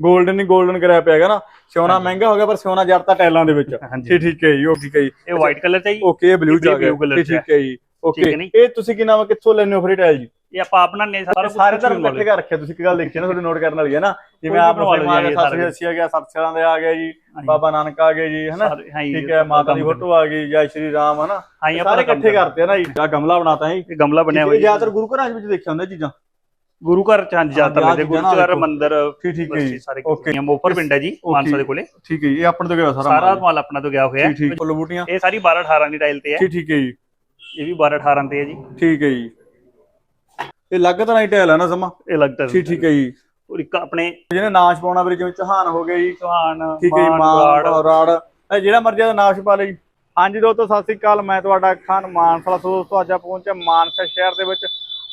Golden ਨਹੀਂ golden ਕਰਿਆ ਪਿਆ ਹੈਗਾ ਨਾ। ਸੋਨਾ ਮਹਿੰਗਾ ਹੋ ਗਿਆ ਪਰ ਸੋਨਾ ਜੜਤਾ ਟੈਲਾਂ ਦੇ ਵਿੱਚ। ਠੀਕ ਠੀਕ ਹੈ ਜੀ ਉਹ ਠੀਕ ਹੈ ਜੀ ਇਹ ਵਾਈਟ ਕਲਰ ਚ ਹੈ ਜੀ। ਓਕੇ ਇਹ ਬਲੂ ਚ ਆ ਗਿਆ। ਠੀਕ ਹੈ। ਠੀਕ ਹੈ ਜੀ ਓਕੇ। ਹੈ? ਇਹ ਤੁਸੀਂ ਕੀ ਨਾਮ ਹੈ ਕਿੱਥੋਂ ਲੈਣੇ ਹੋ ਫਰੀ ਟਾਇਲ ਜੀ? ਇਹ ਆਪਾਂ ਆਪ ਬਣਾਉਂਦੇ ਸਾਰਾ ਸਾਰੇ ਧਰਮ ਇਕੱਠੇ ਕਰ ਰੱਖਿਆ ਤੁਸੀਂ ਇੱਕ ਗੱਲ ਦੇਖੀ ਨਾ ਤੁਹਾਡੇ ਨੋਟ ਕਰਨ ਵਾਲੀ ਹੈ ਨਾ। ਜਿਵੇਂ ਆਪ ਮੁਸਲਮਾਨ ਗਿਆ ਸਾਰਾ। ਸਤਿ ਆ ਗਿਆ ਸਤਿਆਂ ਦੇ ਆ ਗਿਆ ਜੀ। ਬਾਬਾ ਨਾਨਕ ਆ ਗਏ ਜੀ ਹਨਾ? ਹਾਂ ਠੀਕ ਹੈ ਮਾਤਾ ਦੀ ਫੋਟੋ ਆ ਗਈ ਜੈ ਸ਼੍ਰੀ ਰਾਮ ਹਨਾ? ਹਾਂ ਸਾਰੇ ਇਕੱਠੇ ਕਰਤੇ ਨਾ ਜੀ। ਆ ਗਮਲਾ ਬਣਾਤਾ ਹੈ ਇਹ ਗਮਲਾ ਬਣਿਆ ਹੋਇਆ ਜੀ। ਜ਼ਿਆਦਾਤਰ ਗੁਰੂ ਘਰਾਂ ਵਿੱਚ ਦੇਖਿਆ ਹੁੰਦਾ ਚੀਜ਼ਾਂ। ਗੁਰੂ ਘਰ ਚ ਹਾਂਜੀ ਜ਼ਿਆਦਾਤਰ ਹਾਂਜੀ, ਦੇ ਆਹ ਗੁਰੂ ਘਰ। ਮੰਦਿਰ ਠੀਕ ਠੀਕ ਹੈ ਜੀ ਸਾਰੇ ਓਕੇ। ਮੋਫਰ ਪਿੰਡ ਹੈ ਜੀ ਮਾਨਸਾ ਦੇ ਕੋਲੇ। ਠੀਕ ਹੈ ਜੀ ਇਹ ਆਪਣੇ ਤੋਂ ਗਿਆ ਸਾਰਾ ਸਾਰਾ ਮਾਲ। ਆਪਣਾ ਤੋਂ ਗਿਆ ਹੋਇਆ। ਠੀਕ ਠੀਕ। ਬੂਟੀਆਂ ਇਹ ਸਾਰੀ 12 18 ਦੀ ਟਾਈਲ ਤੇ ਹੈ। ਠੀਕ ਠੀਕ ਹੈ ਜੀ। ਇਹ ਵੀ 12 18 ਤੇ ਹੈ ਜੀ। ਠੀਕ ਹੈ ਜੀ। ਇਹ ਲੱਗ ਤਰ੍ਹਾਂ ਹੀ ਟਾਇਲ ਹੈ ਨਾ ਸਮਾਂ? ਇਹ ਲੱਗਦਾ ਠੀਕ ਠੀਕ ਹੈ ਜੀ। ਔਰ ਇੱਕ ਆਪਣੇ ਜਿਹਨੇ ਨਾਸ਼ ਪਾਉਣਾ ਵੀਰੇ ਜਿਵੇਂ ਚੌਹਾਨ ਹੋ ਗਿਆ ਜੀ। ਚੌਹਾਨ ਠੀਕ ਹੈ ਮਾਨ, ਰਾੜ। ਇਹ ਜਿਹੜਾ ਮਰਜ਼ੀ ਦਾ ਨਾਸ਼ ਪਾ ਲਈ ਹਾਂਜੀ ਦੋਸਤੋ ਸਤਿ ਸ੍ਰੀ ਅਕਾਲ। ਮੈਂ ਤੁਹਾਡਾ ਖਾਨ ਮਾਨਸਾ ਤੋਂ ਦੋਸਤੋ ਅੱਜ ਆਪਾਂ ਪਹੁੰਚੇ ਮਾਨਸਾ ਸ਼ਹਿਰ ਦੇ ਵਿੱਚ।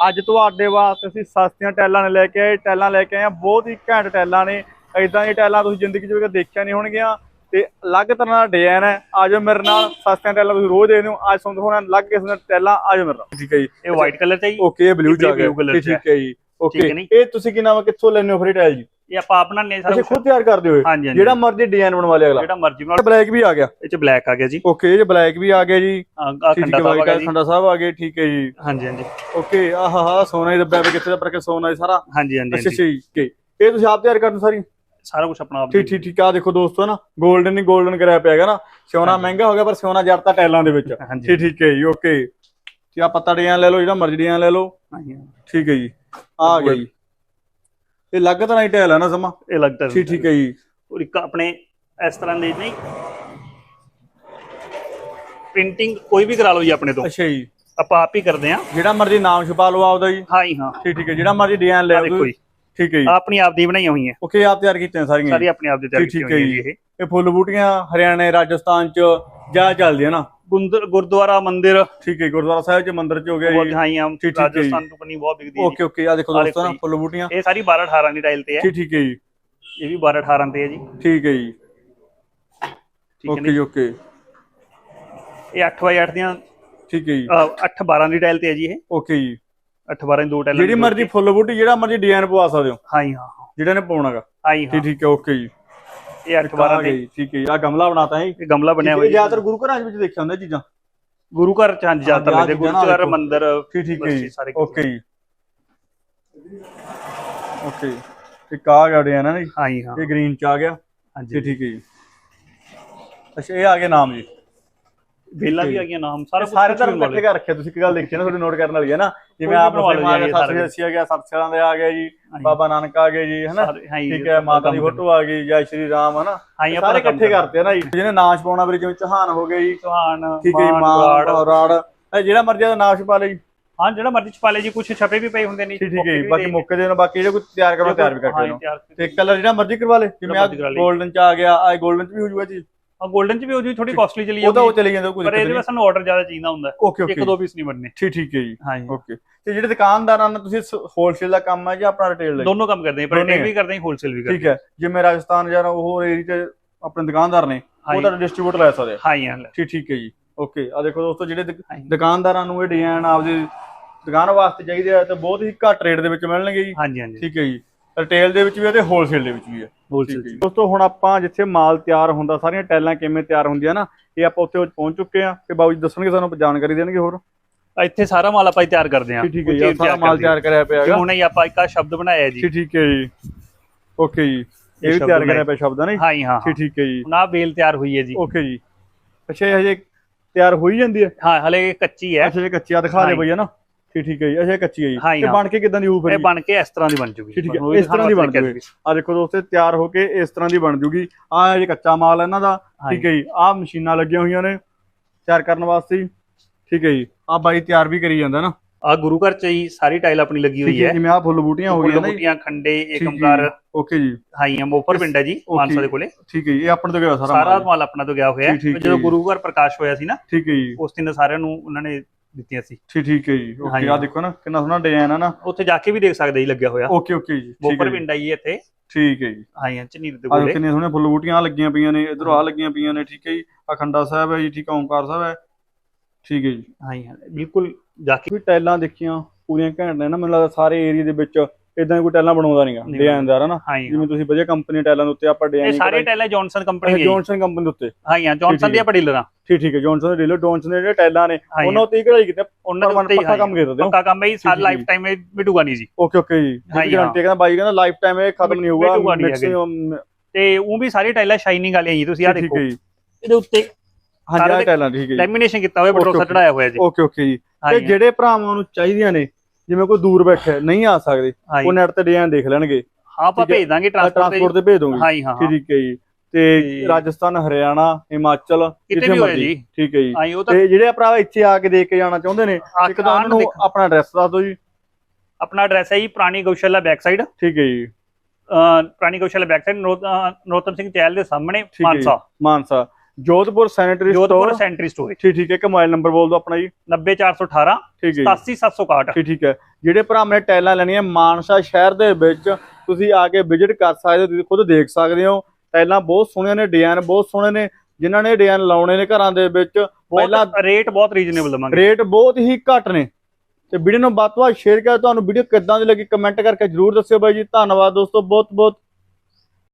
ਅੱਜ ਤੁਹਾਡੇ ਵਾਸਤੇ ਅਸੀਂ ਸਸਤੀਆਂ ਟੈਲਾਂ ਨੇ ਲੈ ਕੇ ਆਏ ਟੈਲਾਂ ਲੈ ਕੇ ਆਏ ਆ ਬਹੁਤ ਹੀ ਘੈਂਟ ਟੈਲਾਂ ਨੇ। ਇਦਾਂ ਦੀਆਂ ਟੈਲਾਂ ਤੁਸੀਂ ਜ਼ਿੰਦਗੀ 'ਚ ਵੀ ਕਦੇ ਦੇਖਿਆ ਨਹੀਂ ਹੋਣਗੀਆਂ ਤੇ ਅਲੱਗ ਤਰ੍ਹਾਂ ਦਾ ਡਿਜ਼ਾਈਨ ਹੈ। ਆਜੋ ਮੇਰੇ ਨਾਲ ਸਸਤੀਆਂ ਟੈਲਾਂ ਤੁਸੀਂ ਰੋਜ਼ ਦੇਖਦੇ ਹੋ। ਅੱਜ ਤੁਹਾਨੂੰ ਦਿਖਾਉਣਾ ਅਲੱਗ ਕਿਸਮ ਦੀਆਂ ਟੈਲਾਂ ਆਜੋ ਮੇਰੇ ਨਾਲ। ਠੀਕ ਹੈ ਜੀ। ਇਹ ਵਾਈਟ ਕਲਰ ਚ ਹੈ ਜੀ ਓਕੇ ਇਹ ਬਲੂ ਚ ਆ ਗਿਆ ਠੀਕ ਹੈ। ਜੀ। ਓਕੇ ਠੀਕ ਹੈ ਨੀ? ਇਹ ਤੁਸੀਂ ਕੀ ਨਾਮ ਕਿੱਥੋਂ ਲੈਣੇ ਹੋ ਫਰੀ ਟਾਇਲ ਜੀ? ਇਹ ਆਪਾਂ ਆਪ ਬਣਾਉਂਦੇ ਸਾਰਾ ਕੁਛ। ਖੁਦ ਤਿਆਰ ਕਰਦੇ ਹੋ ਇਹ? ਹਾਂਜੀ ਹਾਂਜੀ। ਜਿਹੜਾ ਮਰਜ਼ੀ ਡਿਜ਼ਾਈਨ ਬਣਵਾ ਲਿਆ ਅਗਲਾ। ਜਿਹੜਾ ਮਰਜ਼ੀ ਬਣਾ ਬਲੈਕ ਵੀ ਆ ਗਿਆ। ਇਹ ਚ ਬਲੈਕ ਆ ਗਿਆ ਜੀ। ਓਕੇ ਇਹ ਬਲੈਕ ਵੀ ਆ ਗਿਆ ਜੀ। ਆ ਠੀਕ ਖੰਡਾ ਹੈ ਸਾਹਿਬ ਆ ਗਿਆ ਜੀ। ਖੰਡਾ ਸਾਹਿਬ ਆ ਗਏ ਠੀਕ ਹੈ ਜੀ। ਹਾਂਜੀ ਹਾਂਜੀ। ਓਕੇ ਆਹ ਹਾ ਸੋਨਾ ਹੀ ਦੱਬਿਆ ਪਿਆ ਕਿੱਥੇ ਦਾ ਪਰ ਕਿ ਸੋਨਾ ਹੀ ਸਾਰਾ। ਹਾਂਜੀ ਹਾਂਜੀ ਅੱਛਾ ਹਾਂਜੀ। ਅੱਛਾ ਜੀ ਓਕੇ ਇਹ ਤੁਸੀਂ ਆਪ ਤਿਆਰ ਕਰਨ ਸਾਰੀ? ਸਾਰਾ ਕੁਝ ਆਪਣਾ ਆਪ ਠੀਕ ਠੀਕ ਠੀਕ। ਆ ਦੇਖੋ ਦੋਸਤੋ ਨਾ 골ਡਨ ਨਹੀਂ 골ਡਨ ਕਰਿਆ ਪਿਆ ਹੈਗਾ ਨਾ। ਸੋਨਾ ਮਹਿੰਗਾ ਹੋ ਗਿਆ ਪਰ ਸੋਨਾ ਜੜਤਾ ਟੈਲਾਂ ਦੇ ਵਿੱਚ। ਹਾਂਜੀ। ਠੀਕ ਠੀਕ ਹੈ ਜੀ ਓਕੇ ਤੇ ਆ ਪੱਤਾ ਲੈ ਲਓ ਜਿਹੜਾ ਮਰਜ਼ੀ ਡਿਜ਼ਾਈਨ ਲੈ ਲਓ। ਠੀਕ ਹੈ ਜੀ। ਆ ਗਿਆ ਜੀ। ਇਹ ਲੱਗ ਤਰ੍ਹਾਂ ਹੀ ਟੈਲ ਹੈ ਨਾ ਸਮਾਂ? ਇਹ ਲੱਗਦਾ ਠੀਕ ਠੀਕ ਹੈ ਜੀ। ਔਰ ਇੱਕ ਆਪਣੇ ਇਸ ਤਰ੍ਹਾਂ ਦੇ ਨਹੀਂ। ਪ੍ਰਿੰਟਿੰਗ ਕੋਈ ਵੀ ਕਰਾ ਲਓ ਜੀ ਆਪਣੇ ਤੋਂ। ਅੱਛਾ ਜੀ। ਆਪਾਂ ਆਪ ਹੀ ਕਰਦੇ ਆ ਜਿਹੜਾ ਮਰਜ਼ੀ ਨਾਮ ਛਪਾ ਲਓ ਆਪਦਾ ਜੀ। ਹਾਂ ਜੀ ਹਾਂ। ਠੀਕ ਠੀਕ ਹੈ। ਜਿਹੜਾ ਮਰਜ਼ੀ ਡਿਜ਼ਾਈਨ ਲੈ। ਜੀ। ਠੀਕ ਹੈ ਜੀ। ਆਪਣੀ ਆਪ ਦੀ ਬਣਾਈਆਂ ਹੋਈਆਂ ਓਕੇ ਆਪ ਤਿਆਰ ਕੀਤੀਆਂ ਸਾਰੀਆਂ ਸਾਰੀ। ਆਪਣੇ ਆਪ ਦੀ ਤਿਆਰ ਠੀਕ ਕੀਤੀ ਠੀਕ ਹੈ ਹੋਈ ਹੈ ਜੀ। ਇਹ। ਇਹ ਫੁੱਲ ਬੂਟੀਆਂ ਹਰਿਆਣੇ ਰਾਜਸਥਾਨ ਚ ਜਾ ਚੱਲਦੀਆਂ ਨਾ। ਗੁੰਦਰ ਗੁਰਦੁਆਰਾ ਮੰਦਿਰ। ਠੀਕ ਹੈ ਗੁਰਦੁਆਰਾ ਸਾਹਿਬ ਚ ਮੰਦਿਰ ਚ ਹੋ ਗਿਆ ਜੀ। ਹਾਂ, ਠੀਕ ਹੈ ਜੀ। ਰਾਜਸਥਾਨ ਤੋਂ ਪਨੀ ਬਹੁਤ ਵਿਕਦੀ ਹੈ ਓਕੇ ਓਕੇ ਆ ਦੇਖੋ ਆਹ ਦੋਸਤੋ ਨਾ ਦੇਖੋ ਜੀ। ਫੁੱਲ ਬੂਟੀਆਂ। ਇਹ ਸਾਰੀ 12 18 ਦੀ ਟਾਈਲ ਤੇ ਹੈ। ਠੀਕ ਠੀਕ ਹੈ ਜੀ। ਇਹ ਵੀ 12 18 ਤੇ ਹੈ ਜੀ। ਠੀਕ ਹੈ ਜੀ। ਠੀਕ ਹੈ ਓਕੇ ਜੀ ਜੀ। ਓਕੇ। ਇਹ 8 ਬਾਈ 8 ਦੀਆਂ ਠੀਕ ਹੈ ਜੀ। 8 12 ਦੀ ਟਾਈਲ ਤੇ ਹੈ ਜੀ ਇਹ। ਓਕੇ ਜੀ। 8 12 ਦੀ ਦੋ ਟਾਈਲਾਂ ਜਿਹੜੀ ਮਰਜ਼ੀ ਫੁੱਲ ਬੂਟੀ ਜਿਹੜਾ ਮਰਜ਼ੀ ਡਿਜ਼ਾਈਨ ਪਵਾ ਸਕਦੇ ਹੋ। ਹਾਂ ਜੀ ਹਾਂ ਹਾਂ। ਜਿਹੜਾ ਨੇ ਪਾਉਣਾਗਾ ਹਾਂ ਜੀ ਹਾਂ। ਠੀਕ ਠੀਕ ਹੈ ਓਕੇ ਜੀ। ਇਹ 8 12 ਆ ਦੇ। ਠੀਕ ਹੈ ਆ ਗਮਲਾ ਬਣਾਤਾ ਹੈ ਇਹ ਗਮਲਾ ਬਣਿਆ ਹੋਇਆ ਜੀ। ਜ਼ਿਆਦਾਤਰ ਗੁਰੂ ਘਰਾਂ ਵਿੱਚ ਦੇਖਿਆ ਹੁੰਦਾ ਚੀਜ਼ਾਂ? ਗੁਰੂ ਘਰ ਚ ਹਾਂਜੀ ਜ਼ਿਆਦਾਤਰ ਗੁਰੂ ਨਾ ਘਰ। ਮੰਦਿਰ ਠੀਕ ਠੀਕ ਹੈ ਓਕੇ ਜੀ। ਓਕੇ ਇੱਕ ਆ ਗਿਆ ਹੈ ਨਾ ਜੀ। ਹਾਂ ਹਾਂ। ਇਹ ਗ੍ਰੀਨ ਚ ਆ ਗਿਆ। ਹਾਂਜੀ। ਠੀਕ ਹੈ ਜੀ। ਅੱਛਾ ਇਹ ਆ ਗਿਆ ਨਾਮ ਜੀ। ਬੇਲਾ ਵੀ ਆ ਗਿਆ ਨਾਮ। ਸਾਰਾ ਸਾਰੇ ਧਰਮ ਇਕੱਠੇ ਕਰ ਰੱਖਿਆ। ਤੁਸੀਂ ਇੱਕ ਗੱਲ ਦੇਖੀ ਨਾ ਤੁਹਾਡੇ ਨੋਟ ਕਰਨ ਵਾਲੀ ਹੈ ਨਾ। ਜਿਵੇਂ ਆਪ ਮੁਸਲਮਾਨ ਆ ਗਿਆ ਸਾਰੇ। ਸਤਿ ਆ ਗਿਆ ਦੇ ਆ ਗਿਆ ਜੀ। ਹਾਂਜੀ। ਬਾਬਾ ਨਾਨਕ ਆ ਗਏ ਜੀ ਹਨਾ? ਜੀ, ਠੀਕ ਹੈ ਮਾਤਾ ਦੀ ਫੋਟੋ ਆ ਗਈ ਜੈ ਸ਼੍ਰੀ ਰਾਮ ਹਨਾ? ਜੀ, ਸਾਰੇ ਇਕੱਠੇ ਕਰਤੇ ਆ ਨਾ ਜੀ। ਜਿਹਨੇ ਨਾਸ਼ ਪਾਉਣਾ ਵੀਰੇ ਜਿਵੇਂ ਚੌਹਾਨ ਹੋ ਗਏ ਜੀ। ਚੌਹਾਨ ਠੀਕ ਹੈ ਜੀ ਮਾਨ। ਰਾੜ। ਇਹ ਜਿਹੜਾ ਮਰਜ਼ੀ ਦਾ ਨਾਸ਼ ਪਾ ਲਈ ਹਾਂ ਜਿਹੜਾ ਮਰਜ਼ੀ ਛਪਾ ਲੈ ਜੀ ਕੁਝ ਛਪੇ ਵੀ ਪਏ ਹੁੰਦੇ ਨੇ ਠੀਕ ਹੈ ਜੀ ਬਾਕੀ ਮੌਕੇ ਦੇ ਨਾਲ ਬਾਕੀ ਜਿਹੜਾ ਕੋਈ ਤਿਆਰ ਕਰਨਾ ਤਿਆਰ ਵੀ ਕਰਕੇ ਤੇ ਕਲਰ ਜਿਹੜਾ ਮਰਜ਼ੀ ਕਰਵਾ ਲੇ ਜਿਵੇਂ ਆ। 골ਡਨ ਚ ਆ ਗਿਆ ਆ 골ਡਨ ਚ ਵੀ ਹੋ ਜੂਗਾ ਜੀ। ਹਾਂ 골ਡਨ ਚ ਵੀ ਹੋ ਜੀ ਥੋੜੀ ਕਾਸਟਲੀ ਚਲੀ ਉਹ ਤਾਂ ਉਹ ਚਲੇ ਜਾਂਦਾ ਕੋਈ ਪਰ ਇਹਦੇ ਵਿੱਚ ਸਾਨੂੰ ਆਰਡਰ ਜ਼ਿਆਦਾ ਚਾਹੀਦਾ ਹੁੰਦਾ ਇੱਕ ਦੋ ਪੀਸ ਨਹੀਂ ਬਣਨੇ। ਠੀਕ ਠੀਕ ਹੈ ਜੀ। ਹਾਂ ਜੀ ਓਕੇ। ਤੇ ਜਿਹੜੇ ਦੁਕਾਨਦਾਰਾਂ ਨਾਲ ਤੁਸੀਂ ਹੋਲਸੇਲ ਦਾ ਕੰਮ ਹੈ ਜਾਂ ਆਪਣਾ ਰਿਟੇਲ ਦਾ? ਦੋਨੋਂ ਕੰਮ ਕਰਦੇ ਆ ਪਰ ਰਿਟੇਲ ਵੀ ਕਰਦੇ ਆ ਹੋਲਸੇਲ ਵੀ ਕਰਦੇ ਠੀਕ ਹੈ। ਜਿਵੇਂ ਰਾਜਸਥਾਨ ਜਾਂ ਹੋਰ ਏਰੀਆ ਚ ਆਪਣੇ ਦੁਕਾਨਦਾਰ ਨੇ ਉਹ ਹਾਂਜੀ। ਤਾਂ ਡਿਸਟ੍ਰੀਬਿਊਟਰ ਲੈ ਸਕਦੇ ਆ? ਹਾਂ ਹਾਂ ਠੀਕ ਠੀਕ ਹੈ ਜੀ। ਓਕੇ। ਆ ਦੇਖੋ ਦੋਸਤੋ ਜਿਹੜੇ ਦੁਕ- ਹਾਂਜੀ। ਦੁਕਾਨਦਾਰਾਂ ਨੂੰ ਇਹ ਡਿਜ਼ਾਈਨ ਆਪਦੀ ਦੁਕਾਨ ਵਾਸਤੇ ਚਾਹੀਦੇ ਆ ਤੇ ਬਹੁਤ ਹੀ ਘੱਟ ਰੇਟ ਦੇ ਵਿੱਚ ਮਿਲਣਗੇ ਜੀ। ਹਾਂਜੀ ਹਾਂਜੀ। ਠੀਕ ਹੈ ਜੀ। ਰਿਟੇਲ ਦੇ ਵਿੱਚ ਵੀ ਹੈ ਤੇ ਹੋਲਸੇਲ ਦੇ ਵਿੱਚ ਵੀ ਹੈ ਠੀਕ ਹੋਲਸੇਲ। ਦੋਸਤੋ ਹੁਣ ਆਪਾਂ ਜਿੱਥੇ ਮਾਲ ਤਿਆਰ ਹੁੰਦਾ ਸਾਰੀਆਂ ਟੈਲਾਂ ਕਿਵੇਂ ਤਿਆਰ ਹੁੰਦੀਆਂ ਨਾ ਇਹ ਆਪਾਂ ਉੱਥੇ ਪਹੁੰਚ ਚੁੱਕੇ ਆ ਤੇ ਬਾਬੂ ਜੀ ਦੱਸਣਗੇ ਸਾਨੂੰ ਜਾਣਕਾਰੀ ਦੇਣਗੇ ਹੋਰ? ਇੱਥੇ ਸਾਰਾ ਮਾਲ ਆਪਾਂ ਹੀ ਤਿਆਰ ਕਰਦੇ ਆ ਠੀਕ ਹੈ ਜੀ ਸਾਰਾ ਮਾਲ ਤਿਆਰ ਕਰਿਆ ਪਿਆ ਹੈਗਾ। ਹੁਣ ਹੀ ਆਪਾਂ ਇੱਕ ਆ ਸ਼ਬਦ ਬਣਾਇਆ ਜੀ। ਠੀਕ ਹੈ ਜੀ। ਓਕੇ ਜੀ। ਇਹ ਵੀ ਤਿਆਰ। ਕਰਿਆ ਪਿਆ ਸ਼ਬਦ ਨਹੀਂ ਹਾਂ ਜੀ ਹਾਂ ਠੀਕ ਠੀਕ ਹੈ ਜੀ। ਹੁਣ ਆਹ ਬੇਲ ਤਿਆਰ ਹੋਈ ਹੈ ਜੀ। ਓਕੇ ਜੀ। ਅੱਛਾ ਇਹ ਹਜੇ ਤਿਆਰ ਹੋਈ ਜਾਂਦੀ ਹੈ? ਹਾਂ ਹਲੇ ਇਹ ਕੱਚੀ ਹੈ। ਅੱਛਾ ਜੇ ਕੱਚੀ ਆ ਦਿਖਾ ਦੇ ਬਈ ਹੈ ਨਾ? ਠੀਕ ਠੀਕ ਹੈ ਜੀ। ਅੱਛਾ ਕੱਚੀ ਹੈ ਜੀ। ਤੇ। ਬਣ ਕੇ ਕਿਦਾਂ ਦੀ ਹੋਊ ਫਿਰ ਇਹ? ਬਣ ਕੇ ਇਸ ਤਰ੍ਹਾਂ ਦੀ ਬਣ ਜੂਗੀ। ਠੀਕ ਹੈ। ਇਸ ਤਰ੍ਹਾਂ ਦੀ ਬਣ ਜੂਗੀ। ਆ ਦੇਖੋ ਦੋਸਤੋ ਤਿਆਰ ਹੋ ਕੇ ਇਸ ਤਰ੍ਹਾਂ ਦੀ ਬਣ ਜੂਗੀ। ਆ ਇਹ ਕੱਚਾ ਮਾਲ ਹੈ ਇਹਨਾਂ ਦਾ ਠੀਕ ਹੈ ਜੀ। ਆ ਮਸ਼ੀਨਾਂ ਲੱਗੀਆਂ ਹੋਈਆਂ ਨੇ ਤਿਆਰ ਕਰਨ ਵਾਸਤੇ। ਠੀਕ ਹੈ ਜੀ। ਆ ਬਾਈ ਤਿਆਰ ਵੀ ਕਰੀ ਜਾਂਦਾ ਨਾ। ਆ ਗੁਰੂ ਘਰ ਚ ਹੀ ਸਾਰੀ ਟਾਈਲ ਆਪਣੀ ਲੱਗੀ ਹੋਈ ਹੈ ਜਿਵੇਂ ਆ ਫੁੱਲ ਬੂਟੀਆਂ ਹੋ ਫੁੱਲ ਗਈਆਂ ਨਾ। ਜੀ। ਬੂਟੀਆਂ ਖੰਡੇ ਏਕਮਕਾਰ। ਓਕੇ ਜੀ। ਹਾਈਆਂ ਮੋਫਰ ਪਿੰਡ ਹੈ ਜੀ। ਮਾਨਸਾ ਦੇ ਕੋਲੇ। ਠੀਕ ਹੈ ਜੀ ਇਹ ਆਪਣੇ ਤੋਂ ਗਿਆ ਸਾਰਾ ਸਾਰਾ ਮਾਲ। ਆਪਣਾ ਤੋਂ ਗਿਆ ਹੋਇਆ। ਜਦੋਂ। ਗੁਰੂ ਘਰ ਪ੍ਰਕਾਸ਼ ਹੋਇਆ ਸੀ ਨਾ ਠੀਕ ਹੈ ਜੀ। ਉਸ ਦਿਨ ਸਾਰਿਆਂ ਨੂੰ ਉਹਨਾਂ ਨੇ ਦਿੱਤੀਆਂ ਸੀ। ਠੀਕ ਠੀਕ ਹੈ ਜੀ। ਓਕੇ। ਆ ਦੇਖੋ ਨਾ ਕਿੰਨਾ ਸੋਹਣਾ ਡਿਜ਼ਾਈਨ ਹੈ ਨਾ। ਉੱਥੇ ਜਾ ਕੇ ਵੀ ਦੇਖ ਸਕਦੇ ਜੀ ਲੱਗਿਆ ਹੋਇਆ। ਓਕੇ ਓਕੇ ਜੀ ਹੈ ਜੀ। ਪਿੰਡ ਆਈ ਇੱਥੇ। ਠੀਕ ਹੈ ਜੀ। ਹਾਈਆਂ ਝਨੀਰ ਦੇ ਆ ਕੋਲੇ। ਕਿੰਨੀਆਂ ਸੋਹਣੀਆਂ ਫੁੱਲ ਬੂਟੀਆਂ ਲੱਗੀਆਂ ਪਈਆਂ ਨੇ ਇਧਰੋਂ ਆ ਲੱਗੀਆਂ ਪਈਆਂ ਨੇ ਠੀਕ ਹੈ ਜੀ। ਅਖੰਡਾ ਸਾਹਿਬ ਹੈ ਜੀ ਠੀਕ ਹੈ ਓਮਕਾਰ ਸਾਹਿਬ ਹੈ। ਠੀਕ ਹੈ ਜੀ। ਹਾਈਆਂ ਬਿਲਕੁਲ ਜਾ ਕੇ ਵੀ ਟਾਈਲਾਂ ਦੇਖੀਆਂ ਪੂਰੀਆਂ ਘੈਂਟ ਨੇ ਨਾ ਮੈਨੂੰ ਲੱਗਦਾ ਸਾਰੇ ਏਰੀਆ ਦੇ ਵਿੱਚ ਇਦਾਂ ਕੋਈ ਟੈਲਾਂ ਬਣਾਉਂਦਾ ਨਹੀਂਗਾ ਨਹੀਂ ਡਿਜ਼ਾਈਨਦਾਰ ਹੈ ਨਾ। ਹਾਂ ਜੀ। ਜਿਵੇਂ ਤੁਸੀਂ ਵਧੀਆ ਕੰਪਨੀ ਟੈਲਾਂ ਦੇ ਉੱਤੇ ਆਪਾਂ ਇਹ ਡਿਜ਼ਾਈਨ ਸਾਰੇ ਟੈਲਾਂ ਜੌਨਸਨ ਕੰਪਨੀ ਦੀ ਹੈ। ਜੌਨਸਨ ਕੰਪਨੀ ਦੇ ਉੱਤੇ। ਹਾਂ ਜੀ ਜੌਨਸਨ ਦੀ ਆਪਾਂ ਡੀਲਰ ਆ। ਠੀਕ ਠੀਕ ਹੈ ਜੌਨਸਨ ਦੇ ਡੀਲਰ ਜੌਨਸਨ ਦੇ ਜਿਹੜੇ ਟੈਲਾਂ ਨੇ ਹਾਂ ਉਹਨਾਂ ਉੱਤੇ ਹੀ ਕਢਾਈ ਕੀਤੇ। ਉਹਨਾਂ ਉੱਤੇ ਹੀ ਪੱਕਾ ਕੰਮ ਕੀਤਾ ਦਿਓ ਪੱਕਾ ਕੰਮ ਹੈ ਜੀ ਸਾਲ ਲਾਈਫ ਟਾਈਮ ਇਹ ਮਿਟੂਗਾ ਨਹੀਂ ਜੀ। ਓਕੇ ਓਕੇ ਜੀ। ਹਾਂ ਗਾਰੰਟੀ ਕਹਿੰਦਾ ਬਾਈ ਕਹਿੰਦਾ ਲਾਈਫ ਟਾਈਮ ਇਹ ਖਤਮ ਨਹੀਂ ਹੋਊਗਾ। ਮੈਕਸਿਮਮ ਤੇ ਉਹ ਵੀ ਸਾਰੀ ਟਾਈਲਾਂ ਸ਼ਾਈਨਿੰਗ ਵਾਲੀਆਂ ਜੀ ਤੁਸੀਂ ਆ ਦੇਖੋ। ਹੈ ਇਹਦੇ ਉੱਤੇ ਹਾਂਜੀ ਆਹ ਟੈਲਾਂ ਠੀਕ ਹੈ ਲੈਮੀਨੇਸ਼ਨ ਕੀਤਾ ਹੋਇਆ okay. ਚੜਾਇਆ ਹੋਇਆ ਜੀ। ਓਕੇ ਓਕੇ ਜੀ। ਹਾਂ ਤੇ ਜਿਹੜੇ ਭਰਾਵਾਂ ਨੂੰ ਚਾਹੀਦੀਆਂ ਨੇ ਜਿਵੇਂ ਕੋਈ ਦੂਰ ਬੈਠਾ ਨਹੀਂ ਆ ਸਕਦੇ ਉਹ ਨੈਟ ਤੇ ਡਿਜ਼ਾਈਨ ਦੇਖ ਲੈਣਗੇ। ਹਾਂ ਆਪਾਂ। ਭੇਜ ਦਾਂਗੇ ਟਰਾਂਸਪੋਰਟ ਤੇ ਭੇਜ ਦੋਗੇ ਹਾਂ ਹਾਂ। ਠੀਕ ਹੈ ਜੀ। ਤੇ ਰਾਜਸਥਾਨ ਹਰਿਆਣਾ ਹਿਮਾਚਲ ਕਿਤੇ ਵੀ ਮਰਜ਼ੀ। ਜੀ। ਠੀਕ ਹੈ ਜੀ। ਤਾਂ ਜਿਹੜੇ ਭਰਾ ਇੱਥੇ ਆ ਕੇ ਦੇਖ ਕੇ ਜਾਣਾ ਚਾਹੁੰਦੇ ਨੇ ਇੱਕ ਤਾਂ ਉਹਨਾਂ ਨੂੰ ਆਪਣਾ ਐਡਰੈਸ ਦੱਸ ਦਿਓ ਜੀ। ਆਪਣਾ ਐਡਰੈਸ ਹੈ ਜੀ ਪੁਰਾਣੀ ਗਊਸ਼ਾਲਾ ਬੈਕ ਸਾਈਡ ਠੀਕ ਹੈ ਜੀ। ਪੁਰਾਣੀ ਗਊਸ਼ਾਲਾ ਬੈਕ ਸਾਈਡ ਨਰੋਤਮ ਸਿੰਘ ਚਹਿਲ ਦੇ ਸਾਹਮਣੇ। Mansa. Mansa. Jodhpur sanitary Jodhpur store sanitary store ਠੀਕ ਠੀਕ ਹੈ ਇੱਕ ਮੋਬਾਈਲ ਨੰਬਰ ਬੋਲ ਦਿਓ ਆਪਣਾ ਜੀ। 90418 ਠੀਕ ਹੈ ਜੀ। 87761 ਠੀਕ ਠੀਕ ਹੈ। ਜਿਹੜੇ ਭਰਾ ਨੇ ਟੈਲਾਂ ਲੈਣੀਆਂ ਮਾਨਸਾ ਸ਼ਹਿਰ ਦੇ ਵਿੱਚ ਤੁਸੀਂ ਆ ਕੇ ਵਿਜ਼ਿਟ ਕਰ ਸਕਦੇ ਹੋ ਤੁਸੀਂ ਖੁਦ ਦੇਖ ਸਕਦੇ ਹੋ। ਟੈਲਾਂ ਬਹੁਤ ਸੋਹਣੀਆਂ ਨੇ ਡਿਜ਼ਾਈਨ ਬਹੁਤ ਸੋਹਣੇ ਨੇ। ਜਿਨ੍ਹਾਂ ਨੇ ਡਿਜ਼ਾਈਨ ਲਾਉਣੇ ਨੇ ਘਰਾਂ ਦੇ ਵਿੱਚ ਪਹਿਲਾਂ ਰੇਟ ਬਹੁਤ ਰੀਜ਼ਨੇਬਲ ਦਵਾਂਗੇ। ਰੇਟ ਬਹੁਤ ਹੀ ਘੱਟ ਨੇ। ਤੇ ਵੀਡੀਓ ਨੂੰ ਵੱਧ ਤੋਂ ਵੱਧ ਸ਼ੇਅਰ ਕਰ ਤੁਹਾਨੂੰ ਵੀਡੀਓ ਕਿੱਦਾਂ ਦੀ ਲੱਗੀ ਕਮੈਂਟ ਕਰਕੇ ਜਰੂਰ ਦੱਸਿਓ ਬਾਈ ਜੀ। ਧੰਨਵਾਦ ਦੋਸਤੋ ਬਹੁਤ ਬਹੁਤ